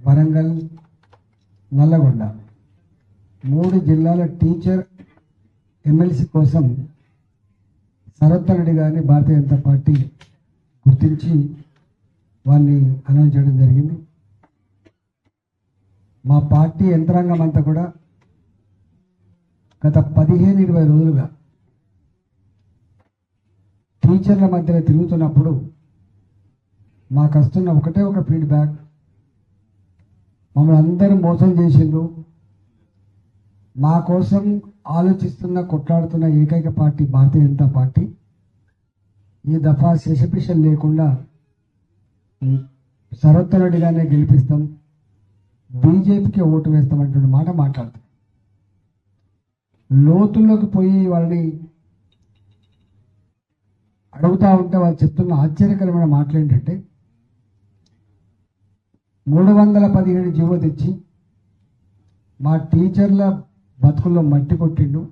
వరంగల్ నల్లగొండ. మూడు జిల్లాల teacher MLC కోసం సరోత్తర్ రెడ్డి గారిని భారతీయ జనతా పార్టీ గుర్తించి వారిని అనౌన్స్ చేయడం జరిగింది. మా పార్టీ యంత్రాంగం అంతా కూడా గత పదిహేను ఇరవై రోజులుగా టీచర్ల మధ్యలో తిరుగుతున్నప్పుడు మాకు వస్తున్న ఒకటే ఒక ఫీడ్బ్యాక్ మమ్మల్ని అందరూ మోసం చేసిండ్రు. మా కోసం ఆలోచిస్తున్న కొట్లాడుతున్న ఏకైక పార్టీ భారతీయ జనతా పార్టీ. ఈ దఫా శశపిషన్ లేకుండా సరోత్తర్ గెలిపిస్తాం. బీజేపీకి ఓటు వేస్తామంటున్న మాట మాట్లాడుతాం. లోతుల్లోకి పోయి వాళ్ళని అడుగుతా ఉంటే వాళ్ళు చెప్తున్న ఆశ్చర్యకరమైన మాటలు ఏంటంటే మూడు వందల పదిహేడు జీవో తెచ్చి మా టీచర్ల బతుకుల్లో మట్టి కొట్టిండు.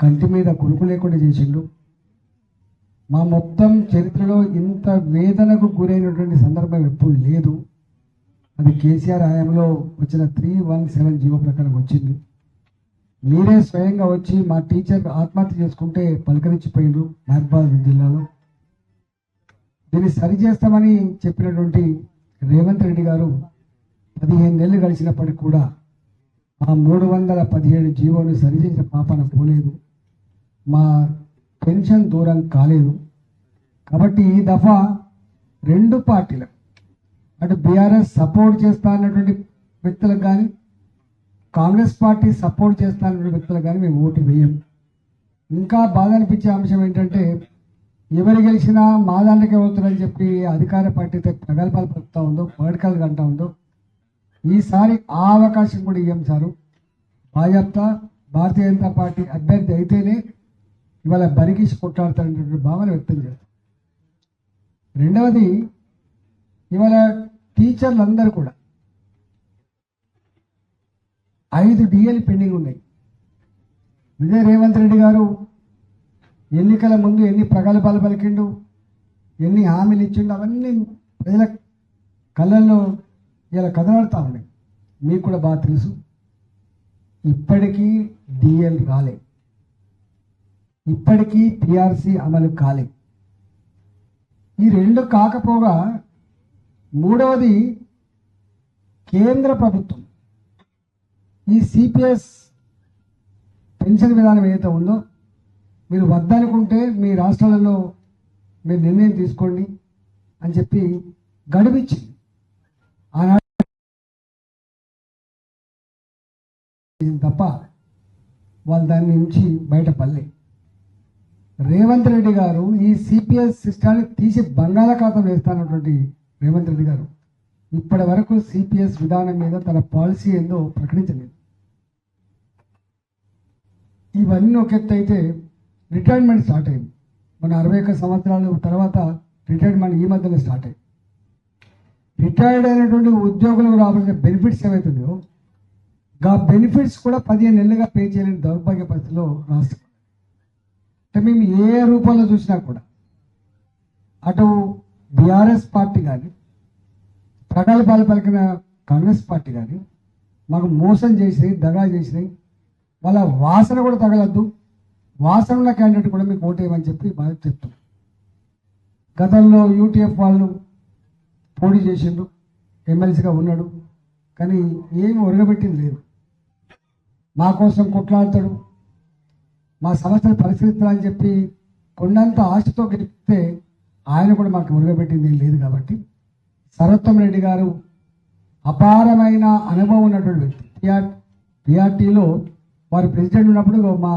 కంటి మీద కురుకు లేకుండా చేసిండు. మా మొత్తం చరిత్రలో ఇంత వేదనకు గురైనటువంటి సందర్భం ఎప్పుడు లేదు. అది కేసీఆర్ హయాంలో వచ్చిన త్రీ వన్ సెవెన్ జీవో ప్రకారం వచ్చింది. మీరే స్వయంగా వచ్చి మా టీచర్ ఆత్మహత్య చేసుకుంటే పలకరించిపోయిండ్రు మహబాద్ జిల్లాలో. దీన్ని సరి చేస్తామని చెప్పినటువంటి రేవంత్ రెడ్డి గారు పదిహేను నెలలు గడిచినప్పటికి కూడా ఆ మూడు వందల పదిహేడు జీవోను సరిచేసిన పాపన పోలేదు. మా పెన్షన్ దూరం కాలేదు. కాబట్టి ఈ దఫా రెండు పార్టీలు అటు బీఆర్ఎస్ సపోర్ట్ చేస్తా అన్నటువంటి వ్యక్తులకు కానీ కాంగ్రెస్ పార్టీ సపోర్ట్ చేస్తా అన్నటువంటి వ్యక్తులకు కానీ మేము ఓటు వేయం. ఇంకా బాధ అనిపించే అంశం ఏంటంటే ఎవరు గెలిచినా మా దాంట్లోకి అవుతారని చెప్పి అధికార పార్టీతో ప్రగల్భాలు పలుకుతా ఉందో పడకలు కంటా ఉందో ఈసారి ఆ అవకాశం కూడా ఇయ్యం సారు. భాజపా భారతీయ జనతా పార్టీ అభ్యర్థి అయితేనే ఇవాళ బరిగీసి కొట్లాడతారనేటువంటి భావన వ్యక్తం చేస్తారు. రెండవది ఇవాళ టీచర్లు అందరూ కూడా ఐదు డిఎల్ పెండింగ్ ఉన్నాయి. విజయ్ రేవంత్ రెడ్డి గారు ఎన్నికల ముందు ఎన్ని ప్రగల్భాలు పలికిండు ఎన్ని హామీలు ఇచ్చిండు అవన్నీ ప్రజల కళ్ళల్లో ఇలా కదలాడుతూ ఉన్నాయి. మీకు కూడా బాగా తెలుసు. ఇప్పటికీ డిఎల్ రాలే. ఇప్పటికీ పిఆర్సీ అమలు కాలే. ఈ రెండు కాకపోగా మూడవది కేంద్ర ప్రభుత్వం. ఈ సిపిఎస్ పెన్షన్ విధానం ఏదైతే ఉందో మీరు వద్దనుకుంటే మీ రాష్ట్రాలలో మీరు నిర్ణయం తీసుకోండి అని చెప్పి గడువిచ్చింది. ఆనాడు తప్ప వాళ్ళు దాని నుంచి బయటపడలే రేవంత్ రెడ్డి గారు ఈ సిపిఎస్ సిస్టాన్ని తీసి బంగాళాఖాతం వేస్తానటువంటి రేవంత్ రెడ్డి గారు ఇప్పటి వరకు సిపిఎస్ విధానం మీద తన పాలసీ ఏందో ప్రకటించలేదు. ఇవన్నీ ఒక ఎత్తు అయితే రిటైర్మెంట్ స్టార్ట్ అయింది మన అరవై ఒక్క సంవత్సరాల తర్వాత రిటైర్మెంట్ ఈ మధ్యలో స్టార్ట్ అయింది రిటైర్డ్ అయినటువంటి ఉద్యోగులకు రావాల్సిన బెనిఫిట్స్ ఏవైతుందో ఆ బెనిఫిట్స్ కూడా పదిహేను నెలలుగా పే చేయలేని దౌర్భాగ్య పరిస్థితిలో రాష్ట్రం. అంటే మేము ఏ రూపంలో చూసినా కూడా అటు బీఆర్ఎస్ పార్టీ కానీ ప్రగల్భాలు పలికిన కాంగ్రెస్ పార్టీ కానీ మాకు మోసం చేసినాయి దగా చేసినాయి వాళ్ళ వాసన కూడా తగలద్దు. వాసన ఉన్న క్యాండిడేట్ కూడా మీకు ఓటేయమని చెప్పి బాధ్యత చెప్తాం గతంలో యూటీఎఫ్ వాళ్ళు పోటీ చేసిండు ఎమ్మెల్సీగా ఉన్నాడు. కానీ ఏమి ఒరగబెట్టింది లేదు. మా కోసం కొట్లాడతాడు. మా సమస్యలు పరిశీలిస్తారని చెప్పి కొండంత ఆశతో గెలిపితే ఆయన కూడా మాకు ఉరగబెట్టింది ఏం లేదు కాబట్టి సరోత్తమ్ రెడ్డి గారు అపారమైన అనుభవం ఉన్నటువంటి వ్యక్తి. పిఆర్ పిఆర్టీలో వారు ప్రెసిడెంట్ ఉన్నప్పుడు మా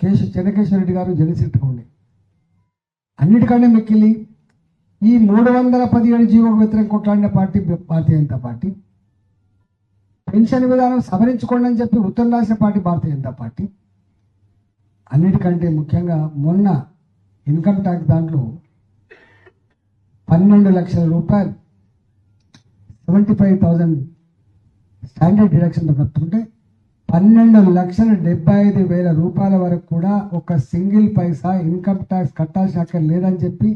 కేశ చెన్నకేశ్వర రెడ్డి గారు జనసేనగా అన్నిటికంటే మిక్కిలి ఈ మూడు వందల పదిహేడు జీవోకు వ్యతిరేక కొట్లాడిన party Bharatiya Janata Party. Pension విధానం సవరించుకోండి అని చెప్పి ఉత్తరం రాసిన పార్టీ భారతీయ జనతా పార్టీ. అన్నిటికంటే ముఖ్యంగా మొన్న ఇన్కమ్ ట్యాక్స్ దాంట్లో పన్నెండు లక్షల రూపాయలు సెవెంటీ ఫైవ్ థౌజండ్ స్టాండర్డ్ డిడక్షన్తో కట్టుకుంటే పన్నెండు లక్షల డెబ్బై ఐదు వేల రూపాయల వరకు కూడా ఒక సింగిల్ పైసా ఇన్కమ్ ట్యాక్స్ కట్టాల్సిన అక్కడ లేదని చెప్పి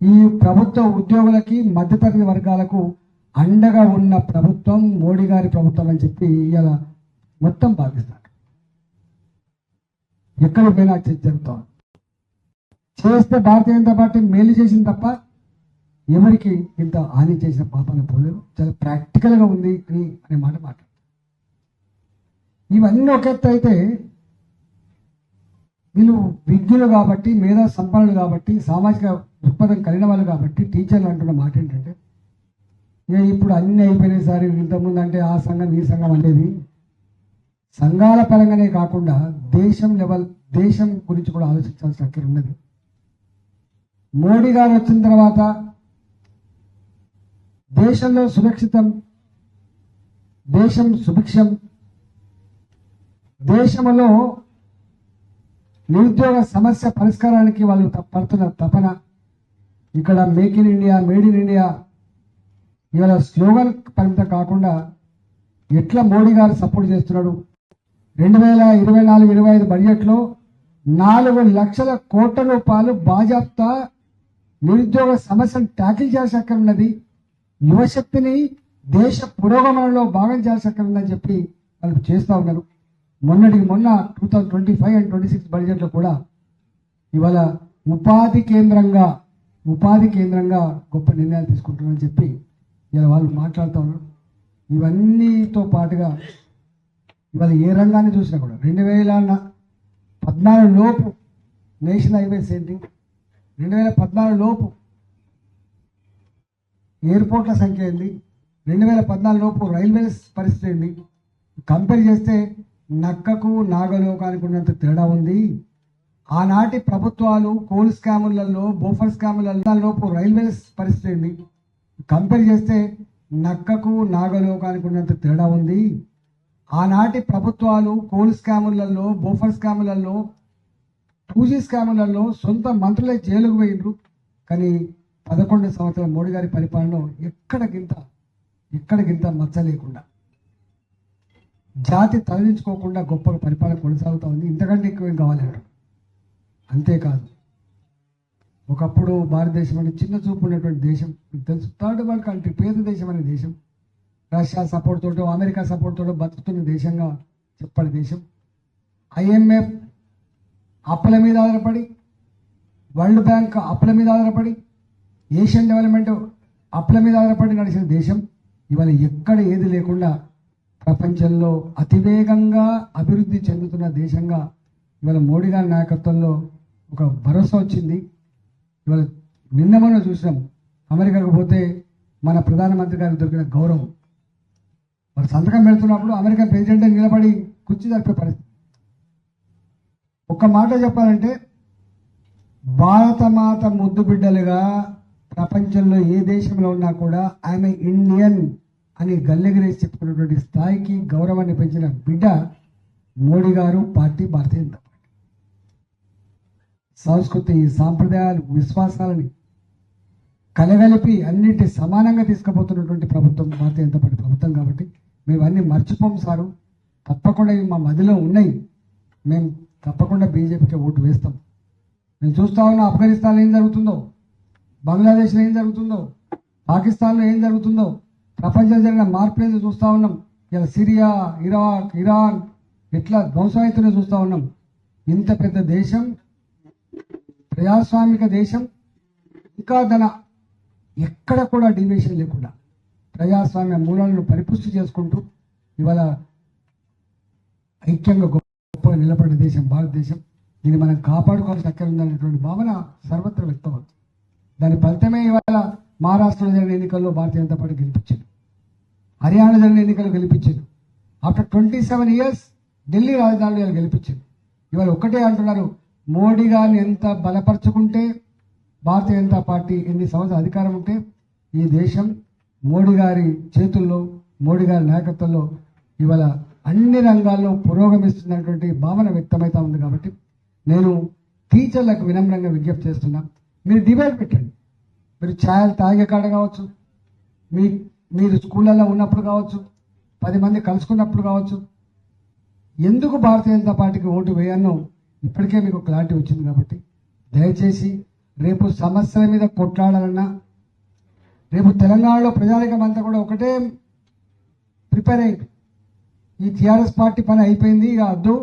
ఈ ప్రభుత్వ ఉద్యోగులకి మధ్యతరగతి వర్గాలకు అండగా ఉన్న ప్రభుత్వం మోడీ గారి ప్రభుత్వం అని చెప్పి ఇలా మొత్తం భావిస్తారు. ఎక్కడ పోయినా జరుగుతాం చేస్తే భారతీయ జనతా పార్టీ మేలు చేసింది తప్ప ఎవరికి ఇంత హాని చేసిన పాపన పోలేదు. చాలా ప్రాక్టికల్గా ఉంది అని అనే మాట మాట్లాడు ఇవన్నీ ఒక ఎత్తు అయితే వీళ్ళు విద్యులు కాబట్టి మేధా సంపన్నులు కాబట్టి సామాజిక దృక్పథం కలిగిన వాళ్ళు కాబట్టి టీచర్లు అంటున్న మాట ఏంటంటే ఇక ఇప్పుడు అన్నీ అయిపోయినాయి సార్ ఇంతకుముందు అంటే ఆ సంఘం ఈ సంఘం అనేది. సంఘాల పరంగానే కాకుండా దేశం లెవెల్ దేశం గురించి కూడా ఆలోచించాల్సిన అక్కడ ఉన్నది. మోడీ గారు వచ్చిన తర్వాత దేశంలో సురక్షితం దేశం సుభిక్షం దేశంలో నిరుద్యోగ సమస్య పరిష్కారానికి వాళ్ళు పడుతున్న తపన. ఇక్కడ make in India made in India ఇవాళ స్లోగన్ పరిమితం కాకుండా ఎట్లా మోడీ గారు సపోర్ట్ చేస్తున్నాడు? రెండు వేల ఇరవై నాలుగు ఇరవై ఐదు బడ్జెట్లో నాలుగు లక్షల కోట్ల రూపాయలు బాజాప్తా నిరుద్యోగ సమస్యను ట్యాకిల్ చేయాల్సి ఉన్నది. యువశక్తిని దేశ పురోగమనంలో భాగం చేయాల్సి అక్కడ ఉందని చెప్పి వాళ్ళు చేస్తూ ఉన్నారు. మొన్నటికి మొన్న two thousand twenty five and twenty six బడ్జెట్లో కూడా ఇవాళ ఉపాధి కేంద్రంగా ఉపాధి కేంద్రంగా గొప్ప నిర్ణయాలు తీసుకుంటున్నారని చెప్పి ఇలా వాళ్ళు మాట్లాడుతూ ఉన్నారు. ఇవన్నీతో పాటుగా ఇవాళ ఏ రంగాన్ని చూసినా కూడా రెండు వేల పద్నాలుగు లోపు నేషనల్ హైవేస్ ఏంటి రెండు వేల పద్నాలుగు లోపు ఎయిర్పోర్ట్ల సంఖ్య ఏంది రెండు వేల పద్నాలుగు లోపు రైల్వేస్ పరిస్థితి ఏంది కంపేర్ చేస్తే నక్కకు నాగలోకానికి ఉన్నంత తేడా ఉంది. ఆనాటి ప్రభుత్వాలు కోల్ స్కాములలో బోఫర్ స్కాములలో రైల్వేస్ పరిస్థితి ఏంది కంపేర్ చేస్తే నక్కకు నాగలోకానికి ఉన్నంత తేడా ఉంది. ఆనాటి ప్రభుత్వాలు కోల్ స్కాములలో బోఫర్ స్కాములలో టూజీ స్కాములలో సొంత మంత్రులే జైలుకు పోయినరు కానీ పదకొండు సంవత్సరాల మోడీ గారి పరిపాలనలో ఎక్కడికింత ఎక్కడికింత మచ్చ లేకుండా. జాతి తరలించుకోకుండా గొప్ప పరిపాలన కొనసాగుతూ ఉంది. ఇంతకంటే ఎక్కువ ఏం కావాలంటారు అంతేకాదు. ఒకప్పుడు భారతదేశం అనే చిన్న చూపు ఉన్నటువంటి దేశం. తెలుసు థర్డ్ వరల్డ్ కంట్రీ పేద దేశం అనే దేశం. రష్యా సపోర్ట్ తోటో అమెరికా సపోర్ట్ తోటో బతుకుతున్న దేశంగా చెప్పాలి దేశం. ఐఎంఎఫ్ అప్పుల మీద ఆధారపడి వరల్డ్ బ్యాంక్ అప్పుల మీద ఆధారపడి ఏషియన్ డెవలప్మెంట్ అప్పుల మీద ఆధారపడి నడిచిన దేశం. ఇవాళ ఎక్కడ ఏది లేకుండా ప్రపంచంలో అతివేగంగా అభివృద్ధి చెందుతున్న దేశంగా ఇవాళ మోడీ గారి నాయకత్వంలో ఒక భరోసా వచ్చింది. ఇవాళ నిన్న మనం చూసినాం. అమెరికాకు పోతే మన ప్రధానమంత్రి గారికి దొరికిన గౌరవం. మరి సంతకం పెడుతున్నప్పుడు అమెరికా ప్రెసిడెంట్ నిలబడి కుర్చీ జరిపే పరిస్థితి. ఒక్క మాట చెప్పాలంటే భారతమాత ముద్దు బిడ్డలుగా ప్రపంచంలో ఏ దేశంలో ఉన్నా కూడా ఆమె ఇండియన్ అని గల్లెగిరేసి చెప్పుకున్నటువంటి స్థాయికి గౌరవాన్ని పెంచిన బిడ్డ మోడీ గారు పార్టీ భారతీయ జనతా పార్టీ. సంస్కృతి సాంప్రదాయాలు విశ్వాసాలని కలగలిపి అన్నింటి సమానంగా తీసుకుపోతున్నటువంటి ప్రభుత్వం భారతీయ జనతా పార్టీ ప్రభుత్వం కాబట్టి మేము అన్నీ మర్చిపోం సారు. తప్పకుండా ఇవి మా మదిలో ఉన్నాయి. మేము తప్పకుండా బీజేపీకి ఓటు వేస్తాం. నేను చూస్తా ఉన్నా ఆఫ్ఘనిస్తాన్లో ఏం జరుగుతుందో బంగ్లాదేశ్లో ఏం జరుగుతుందో పాకిస్తాన్లో ఏం జరుగుతుందో ప్రపంచంలో జరిగిన మార్పులు చూస్తూ ఉన్నాం. ఇలా సిరియా ఇరాక్ ఇరాన్ ఎట్లా ధ్వంసం చూస్తూ ఉన్నాం. ఇంత పెద్ద దేశం ప్రజాస్వామిక దేశం ఇంకా తన ఎక్కడ కూడా డివియేషన్ లేకుండా ప్రజాస్వామ్య మూలాలను పరిపుష్టి చేసుకుంటూ ఇవాళ ఐక్యంగా గొప్ప నిలబడిన దేశం భారతదేశం. దీన్ని మనం కాపాడుకోవాల్సిన అక్కడ ఉందనేటువంటి భావన సర్వత్ర వ్యక్తమవుతుంది. దాని ఫలితమే ఇవాళ మహారాష్ట్రలో జరిగిన ఎన్నికల్లో భారతీయ జనతా పార్టీ గెలిపించింది. హర్యానా జరిగిన ఎన్నికలు గెలిపించింది. After twenty seven years Delhi రాజధాని ఇవాళ గెలిపించింది. ఇవాళ ఒక్కటే అంటున్నారు మోడీ గారిని ఎంత బలపరుచుకుంటే భారతీయ జనతా పార్టీ ఎన్ని సంవత్సరాలు అధికారం ఉంటే ఈ దేశం మోడీ గారి చేతుల్లో మోడీ గారి నాయకత్వంలో ఇవాళ అన్ని రంగాల్లో పురోగమిస్తున్నటువంటి భావన వ్యక్తమవుతా ఉంది కాబట్టి నేను టీచర్లకు వినమ్రంగా విజ్ఞప్తి చేస్తున్నా. మీరు డిబేట్ పెట్టండి. మీరు ఛాయలు తాగే కాడ కావచ్చు మీ మీరు స్కూళ్ళల్లో ఉన్నప్పుడు కావచ్చు పది మంది కలుసుకున్నప్పుడు కావచ్చు ఎందుకు భారతీయ జనతా పార్టీకి ఓటు వేయన్నో ఇప్పటికే మీకు క్లారిటీ వచ్చింది కాబట్టి దయచేసి రేపు సమస్యల మీద కొట్లాడాలన్నా రేపు తెలంగాణలో ప్రజానికం అంతా కూడా ఒకటే ప్రిపేర్ అయ్యి ఈ టీఆర్ఎస్ పార్టీ పని అయిపోయింది ఇక అద్దు.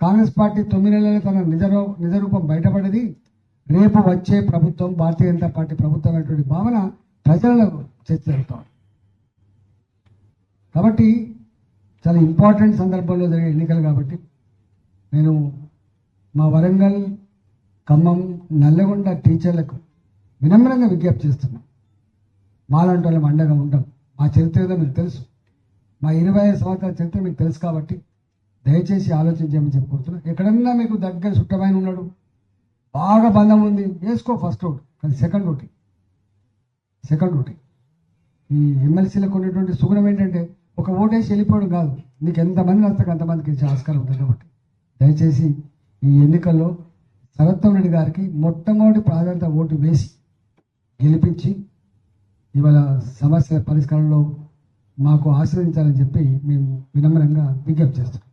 కాంగ్రెస్ పార్టీ తొమ్మిది నెలలు తన నిజ నిజరూపం బయటపడింది. రేపు వచ్చే ప్రభుత్వం భారతీయ జనతా పార్టీ ప్రభుత్వం అనేటువంటి భావన ప్రజలలో చర్చ జరుగుతుంది. కాబట్టి చాలా ఇంపార్టెంట్ సందర్భంలో జరిగే ఎన్నికలు కాబట్టి నేను మా వరంగల్ ఖమ్మం నల్లగొండ టీచర్లకు వినమ్రంగా విజ్ఞప్తి చేస్తున్నాం. మాలాంటి వాళ్ళం అండగా ఉంటాం. మా చరిత్ర ఏదో మీకు తెలుసు. మా ఇరవై ఐదు సంవత్సరాల చరిత్ర మీకు తెలుసు కాబట్టి దయచేసి ఆలోచించమని చెప్పుకుంటున్నాను ఎక్కడన్నా మీకు దగ్గర చుట్టమైన ఉన్నాడు బాగా బంధం ఉంది వేసుకో ఫస్ట్ రోడ్ కానీ సెకండ్ ఓటి సెకండ్ ఓటి ఈ ఎమ్మెల్సీలకు ఉన్నటువంటి సుగుణం ఏంటంటే ఒక ఓటేసి వెళ్ళిపోవడం కాదు. నీకు ఎంతమంది వస్తాక అంతమందికి ఇచ్చే ఆస్కారం ఉంటుంది కాబట్టి. దయచేసి ఈ ఎన్నికల్లో శరత్వం రెడ్డి గారికి మొట్టమొదటి ప్రాధాన్యత ఓటు వేసి గెలిపించి ఇవాళ సమస్య పరిష్కారంలో మాకు ఆశ్రయించాలని చెప్పి మేము వినమ్రంగా విజ్ఞప్తి చేస్తున్నాం.